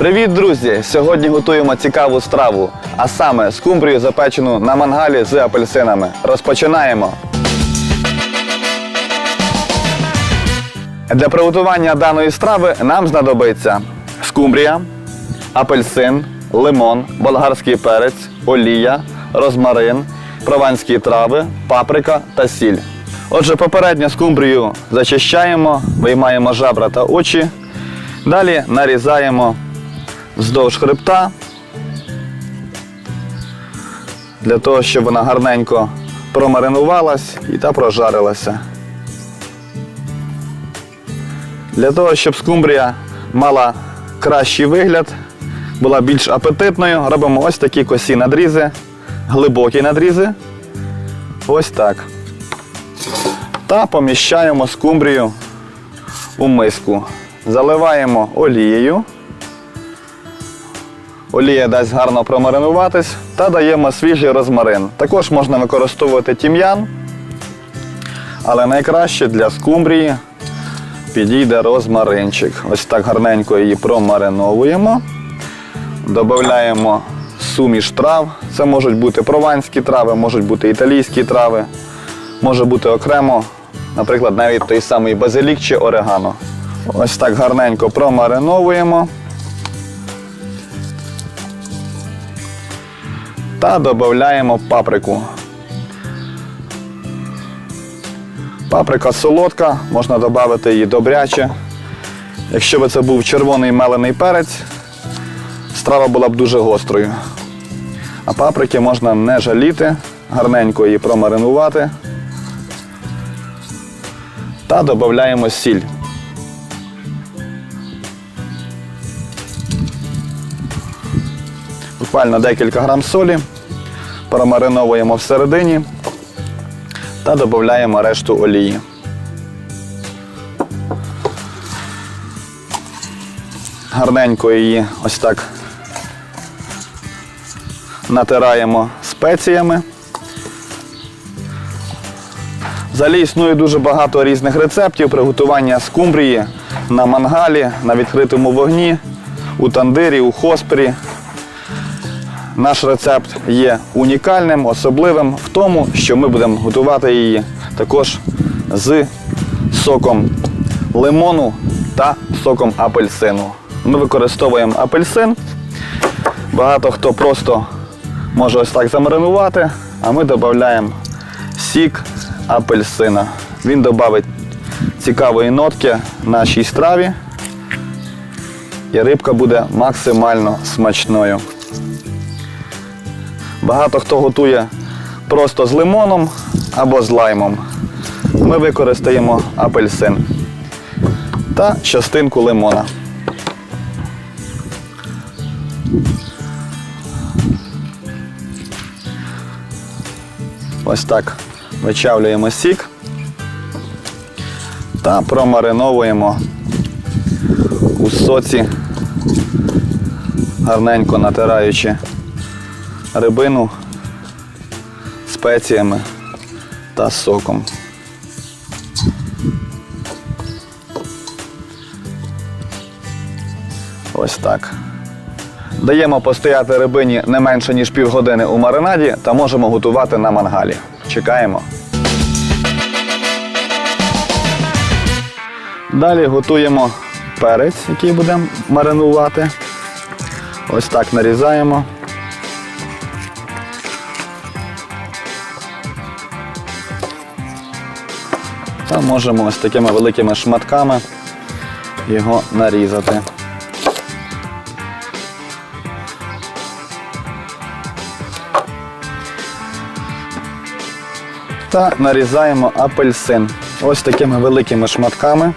Привіт, друзі! Сьогодні готуємо цікаву страву, а саме скумбрію запечену на мангалі з апельсинами. Розпочинаємо. Для приготування даної страви нам знадобиться скумбрія, апельсин, лимон, болгарський перець, олія, розмарин, прованські трави, паприка та сіль. Отже, попередньо скумбрію зачищаємо, виймаємо жабра та очі. Далі нарізаємо вздовж хребта для того, щоб вона гарненько промаринувалась і та прожарилася. Для того, щоб скумбрія мала кращий вигляд, була більш апетитною, робимо ось такі косі надрізи, глибокі надрізи. Ось так. Та поміщаємо скумбрію у миску. Заливаємо олією. Олія дасть гарно промаринуватись та даємо свіжий розмарин. Також можна використовувати тім'ян, але найкраще для скумбрії підійде розмаринчик. Ось так гарненько її промариновуємо. Додаємо суміш трав. Це можуть бути прованські трави, можуть бути італійські трави, може бути окремо, наприклад, навіть той самий базилік чи орегано. Ось так гарненько промариновуємо. Та додаємо паприку. Паприка солодка, можна додати її добряче. Якщо б це був червоний мелений перець, страва була б дуже гострою. А паприки можна не жаліти, гарненько її промаринувати. Та додаємо сіль. Буквально декілька грам солі, промариновуємо всередині та додаємо решту олії. Гарненько її ось так натираємо спеціями. Взагалі існує дуже багато різних рецептів приготування скумбрії на мангалі, на відкритому вогні, у тандирі, у хоспері. Наш рецепт є унікальним, особливим в тому, що ми будемо готувати її також з соком лимону та соком апельсину. Ми використовуємо апельсин. Багато хто просто може ось так замаринувати, а ми додаємо сік апельсина. Він додавить цікавої нотки нашій страві, і рибка буде максимально смачною. Багато хто готує просто з лимоном або з лаймом. Ми використаємо апельсин та частинку лимона. Ось так вичавлюємо сік та промариновуємо у соці, гарненько натираючи рибину спеціями та соком. Ось так. Даємо постояти рибині не менше, ніж півгодини у маринаді та можемо готувати на мангалі. Чекаємо. Далі готуємо перець, який будемо маринувати. Ось так нарізаємо. Та можемо ось такими великими шматками його нарізати. Та нарізаємо апельсин. Ось такими великими шматками.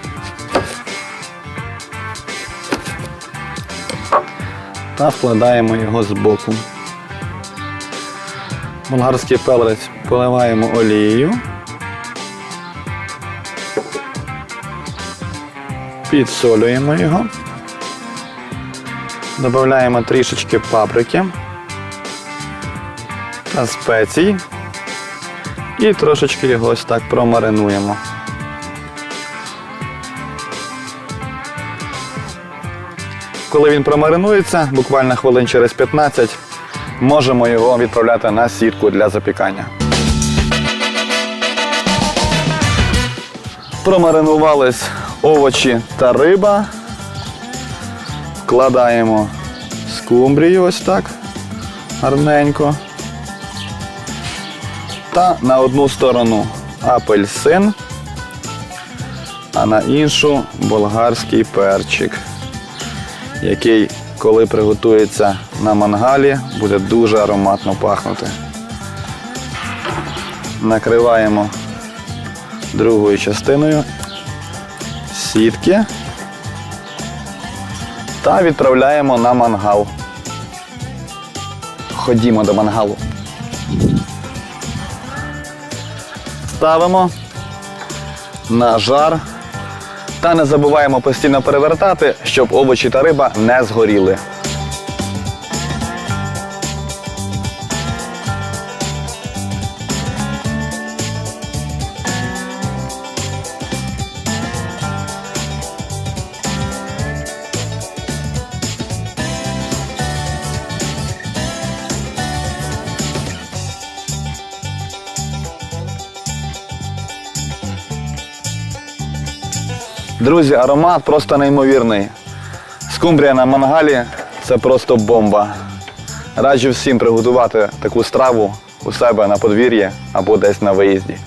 Та вкладаємо його збоку. Болгарський перець поливаємо олією. Підсолюємо його. Додаємо трішечки паприки та спецій. І трошечки його ось так промаринуємо. коли він промаринується, буквально хвилин через 15, можемо його відправляти на сітку для запікання. Промаринувались овочі та риба. Вкладаємо скумбрію ось так гарненько. Та на одну сторону апельсин, а на іншу болгарський перчик, який, коли приготується на мангалі, буде дуже ароматно пахнути. Накриваємо другою частиною сітки та відправляємо на мангал. Ходімо до мангалу. Ставимо на жар та не забуваємо постійно перевертати, щоб овочі та риба не згоріли. Друзі, аромат просто неймовірний. Скумбрія на мангалі це просто бомба. Раджу всім приготувати таку страву у себе на подвір'ї або десь на виїзді.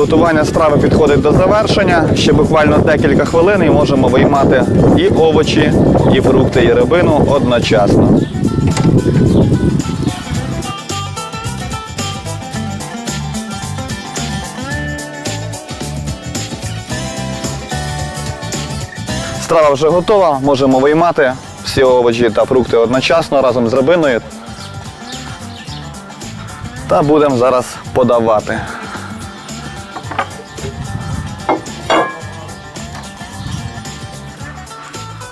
Приготування страви підходить до завершення. Ще буквально декілька хвилин і можемо виймати і овочі, і фрукти, і рибину одночасно. Страва вже готова, можемо виймати всі овочі та фрукти одночасно разом з рибиною. Та будемо зараз подавати.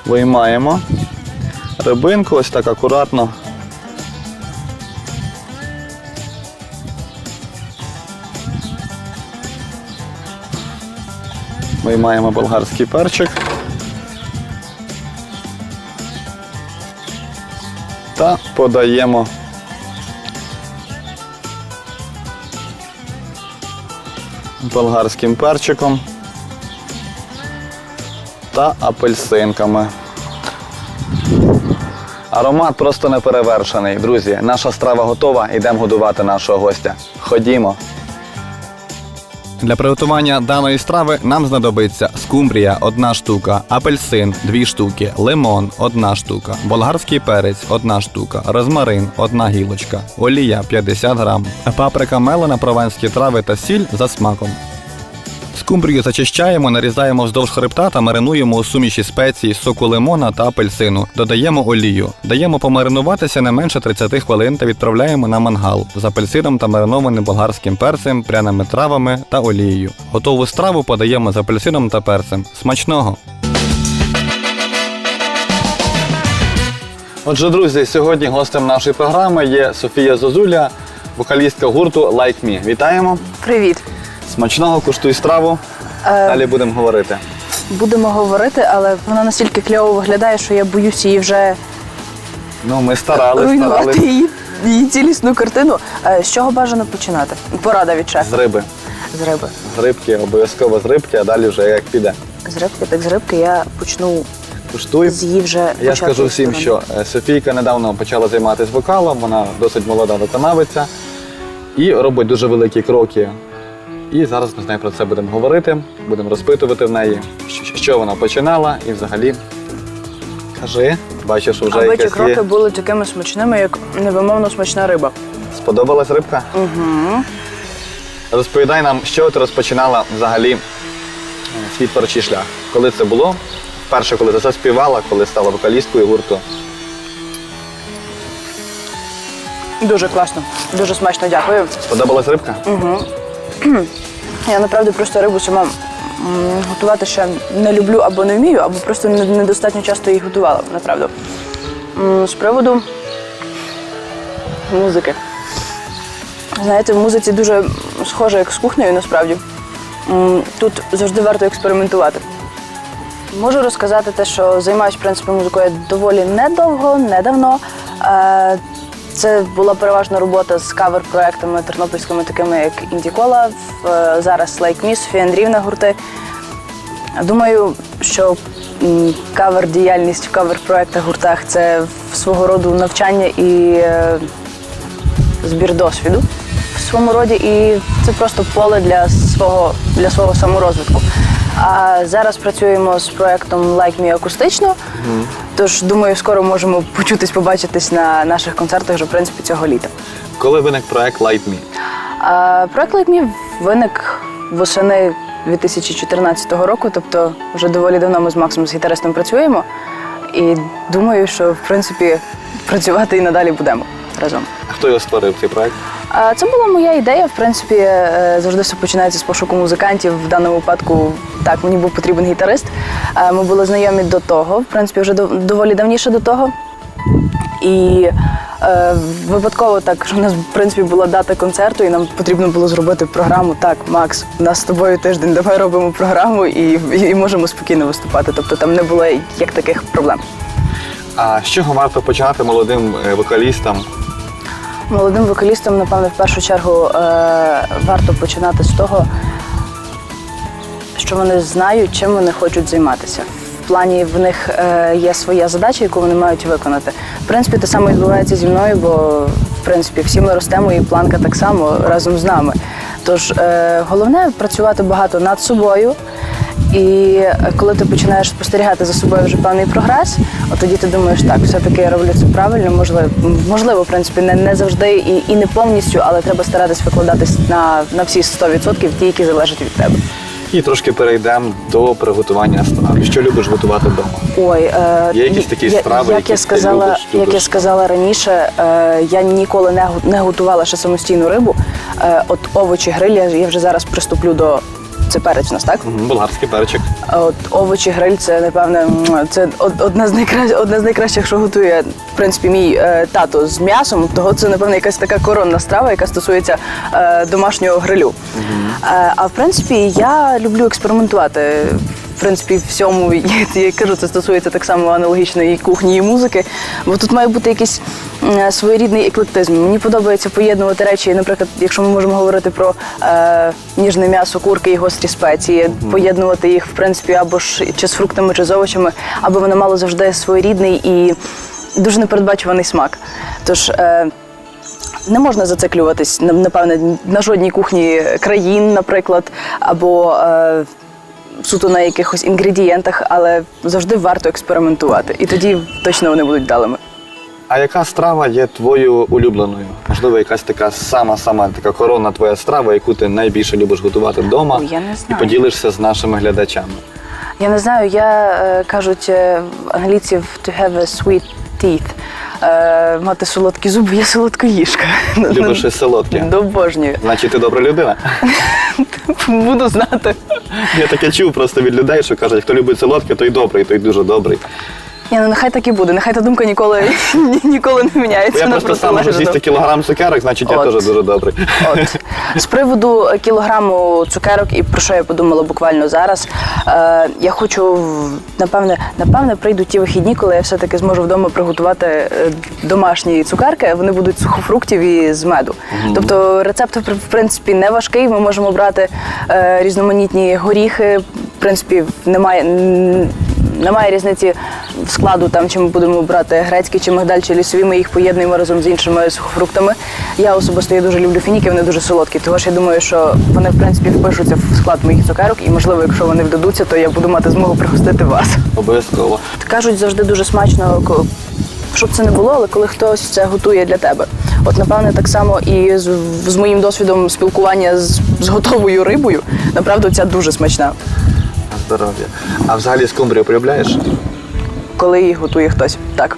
Виймаємо рибинку, ось так акуратно. Виймаємо болгарський перчик. Та подаємо болгарським перчиком та апельсинками. Аромат просто неперевершений. Друзі, наша страва готова, йдемо годувати нашого гостя. Ходімо. Для приготування даної страви нам знадобиться скумбрія – одна штука, апельсин – дві штуки, лимон – одна штука, болгарський перець – одна штука, розмарин – одна гілочка, олія – 50 грам, паприка мелена, прованські трави та сіль за смаком. Скумбрію зачищаємо, нарізаємо вздовж хребта та маринуємо у суміші спецій, соку лимона та апельсину. Додаємо олію. Даємо помаринуватися не менше 30 хвилин та відправляємо на мангал з апельсином та маринованим болгарським перцем, пряними травами та олією. Готову страву подаємо з апельсином та перцем. Смачного! Отже, друзі, сьогодні гостем нашої програми є Софія Зозуля, вокалістка гурту Like Me. Вітаємо! Привіт. Смачного куштуй страву. Е, Далі будемо говорити. Будемо говорити, але вона настільки кльово виглядає, що я боюсь її вже Ну, ми старались, руйнувати старались її, її цілісну картину. Е, З чого бажано починати? Порада від з риби. З риби. З рибки, обов'язково з рибки, а далі вже як піде. З рибки, так з рибки я почну Куштуй. з її вже Я початку скажу всім, сторони. що е, Софійка недавно почала займатися вокалом, вона досить молода виконавиця і робить дуже великі кроки. І зараз ми з нею про це будемо говорити, будемо розпитувати в неї, що- вона починала і взагалі. Кажи, бачиш, що вже Аби ці якась кроки були такими смачними, як невимовно смачна риба. Сподобалась рибка? Угу. Розповідай нам, що ти розпочинала взагалі е, свій творчий шлях. Коли це було? Вперше, коли ти заспівала, коли стала вокалісткою гурту. Дуже класно, дуже смачно, дякую. Сподобалась рибка? Я направду просто рибу сама готувати ще не люблю або не вмію, або просто недостатньо часто її готувала, направду. З приводу музики. Знаєте, в музиці дуже схоже як з кухнею, насправді. Тут завжди варто експериментувати. Можу розказати те, що займаюся в принципі музикою доволі недовго, недавно. Е, Це була переважна робота з кавер-проектами тернопільськими, такими як Індікола, в- зараз Лейк Міс, Софія гурти. Думаю, що кавер-діяльність в кавер-проектах гуртах це свого роду навчання і е, збір досвіду в своєму роді, і це просто поле для свого, для свого саморозвитку. А зараз працюємо з проектом Like Me акустично. Тож думаю, скоро можемо почутись, побачитись на наших концертах вже в принципі цього літа. Коли виник проект Light Me? А проект Like Me виник восени 2014 року, тобто вже доволі давно ми з Максом з гітаристом працюємо. І думаю, що в принципі працювати і надалі будемо разом. А Хто його створив цей проект? Це була моя ідея. В принципі, е, завжди все починається з пошуку музикантів. В даному випадку так мені був потрібен гітарист. Ми були знайомі до того, в принципі, вже доволі давніше до того. І е, випадково так, що у нас в принципі була дата концерту, і нам потрібно було зробити програму. Так, Макс, у нас з тобою тиждень, давай робимо програму і, і можемо спокійно виступати. Тобто там не було як таких проблем. А з чого варто почати молодим е, вокалістам? Молодим вокалістам, напевно, в першу чергу е, варто починати з того, що вони знають, чим вони хочуть займатися. В плані в них е, є своя задача, яку вони мають виконати. В принципі, те саме відбувається зі мною, бо в принципі всі ми ростемо, і планка так само разом з нами. Тож е, головне працювати багато над собою. І коли ти починаєш спостерігати за собою вже певний прогрес, от тоді ти думаєш, так, все-таки я роблю це правильно, можливо, можливо, в принципі, не, не завжди і, і не повністю, але треба старатись викладатись на, на всі 100% ті, які залежать від тебе. І трошки перейдемо до приготування страв. Що любиш готувати вдома? Ой, е, Є якісь такі я- страви, як які я ти сказала, любиш, як я сказала раніше, е, я ніколи не, не готувала ще самостійну рибу. Е, от овочі гриль, я, я вже зараз приступлю до це перець у нас, так? Мгм, Болгарський перчик. А От овочі гриль це напевне м, це од- одна з найкращих, одна з найкращих, що готує в принципі мій е, тато з м'ясом. Того це напевне якась така коронна страва, яка стосується е, домашнього грилю. Е, а в принципі, я люблю експериментувати. В принципі, всьому я, кажу, це стосується так само аналогічної кухні і музики. Бо тут має бути якийсь е, своєрідний еклектизм. Мені подобається поєднувати речі, наприклад, якщо ми можемо говорити про е, ніжне м'ясо, курки і гострі спеції, поєднувати їх в принципі або ж чи з фруктами, чи з овочами, аби воно мало завжди своєрідний і дуже непередбачуваний смак. Тож е, не можна зациклюватись напевне на жодній кухні країн, наприклад, або е, суто на якихось інгредієнтах, але завжди варто експериментувати, і тоді точно вони будуть далими. А яка страва є твоєю улюбленою? Можливо, якась така сама-сама така коронна твоя страва, яку ти найбільше любиш готувати вдома Ой, я не і знаю. поділишся з нашими глядачами. Я не знаю, я е, кажуть е, англійців to have a sweet teeth. Е, мати солодкі зуби, я солодкоїжка. Любиш щось солодке? Добожнюю. Значить, ти добра людина. Буду знати. Я таке чув просто від людей, що кажуть, хто любить солодке, той добрий, той дуже добрий. Ні, ну нехай так і буде. Нехай та думка ніколи, ні- ніколи не міняється. Я на просто сам можу протилежну. з'їсти кілограм цукерок, значить я От. теж дуже добрий. От з приводу кілограму цукерок, і про що я подумала буквально зараз. Е, я хочу в- напевне, напевне, прийдуть ті вихідні, коли я все-таки зможу вдома приготувати е, домашні цукерки. Вони будуть з сухофруктів і з меду. Тобто рецепт в принципі не важкий. Ми можемо брати е, різноманітні горіхи. В принципі, немає. н- Немає різниці в складу, там чи ми будемо брати грецькі чи мигдаль, чи лісові. Ми їх поєднуємо разом з іншими сухофруктами. Я особисто я дуже люблю фініки, вони дуже солодкі. Тому ж я думаю, що вони в принципі впишуться в склад моїх цукерок, і можливо, якщо вони вдадуться, то я буду мати змогу пригостити вас. Обов'язково. Кажуть, завжди дуже смачно, щоб це не було, але коли хтось це готує для тебе. От напевне, так само і з, з моїм досвідом спілкування з, з готовою рибою, направду ця дуже смачна, На здоров'я. А взагалі скумбрію полюбляєш? коли її готує хтось. Так.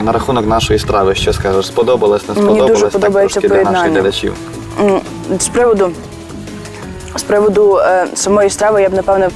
На рахунок нашої страви, що скажеш? Сподобалось, не Мені сподобалось? дуже Так подобається трошки для наших поєднання. глядачів. М, З приводу, з приводу е, самої страви, я б напевне.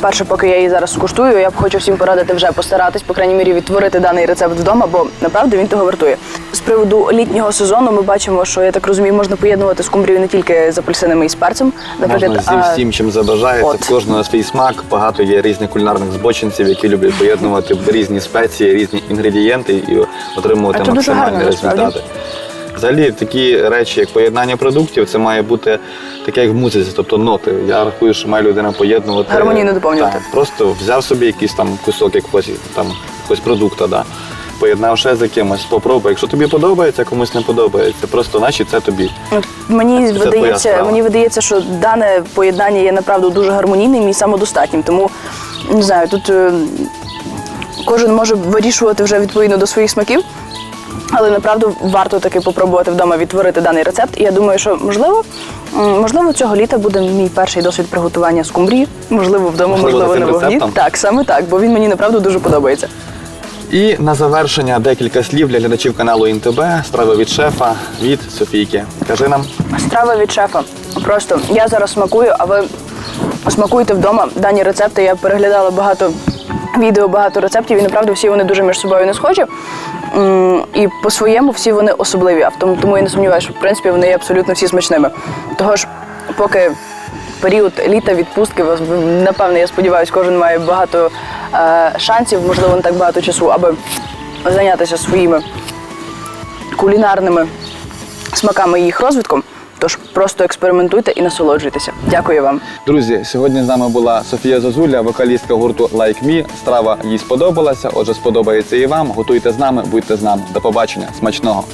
Перше, поки я її зараз скуштую, я б хочу всім порадити вже постаратись, по крайній мірі, відтворити даний рецепт вдома, бо направду він того вартує. З приводу літнього сезону ми бачимо, що я так розумію, можна поєднувати скумбрію не тільки з апельсинами і з перцем. Можна зі а- всім, чим забажаєте, От. кожного свій смак. Багато є різних кулінарних збочинців, які люблять поєднувати різні спеції, різні інгредієнти і отримувати А це дуже максимальні гарно, насправді. результати. Взагалі, такі речі, як поєднання продуктів, це має бути таке, як в музиці, тобто ноти. Я рахую, що має людина поєднувати. Гармонійно доповнювати. Так, просто взяв собі якийсь там кусок якогось там якогось продукту, да. поєднав ще з якимось, спробуй. Якщо тобі подобається, комусь не подобається. Просто значить це тобі. Мені Це твоя видається, справа. мені видається, що дане поєднання є направду дуже гармонійним і самодостатнім. Тому не знаю, тут е, кожен може вирішувати вже відповідно до своїх смаків. Але направду варто таки попробувати вдома відтворити даний рецепт. І я думаю, що можливо, можливо, цього літа буде мій перший досвід приготування скумбрії. Можливо, вдома, Можливо, можливо, на вогні. рецептом? Так, саме так, бо він мені направду дуже подобається. І на завершення декілька слів для глядачів каналу ІНТБ, страви від шефа від Софійки. Кажи нам. Страва від шефа. Просто я зараз смакую, а ви смакуєте вдома дані рецепти. Я переглядала багато відео, багато рецептів, і направду всі вони дуже між собою не схожі. І по-своєму всі вони особливі. А тому, тому я не сумніваюся, що в принципі вони є абсолютно всі смачними. Того ж, поки період літа, відпустки, напевно, я сподіваюся, кожен має багато е, шансів, можливо, не так багато часу, аби зайнятися своїми кулінарними смаками і їх розвитком. Тож просто експериментуйте і насолоджуйтеся. Дякую вам. Друзі, сьогодні з нами була Софія Зозуля, вокалістка гурту Like Me. Страва їй сподобалася. Отже, сподобається і вам. Готуйте з нами, будьте з нами. До побачення. Смачного!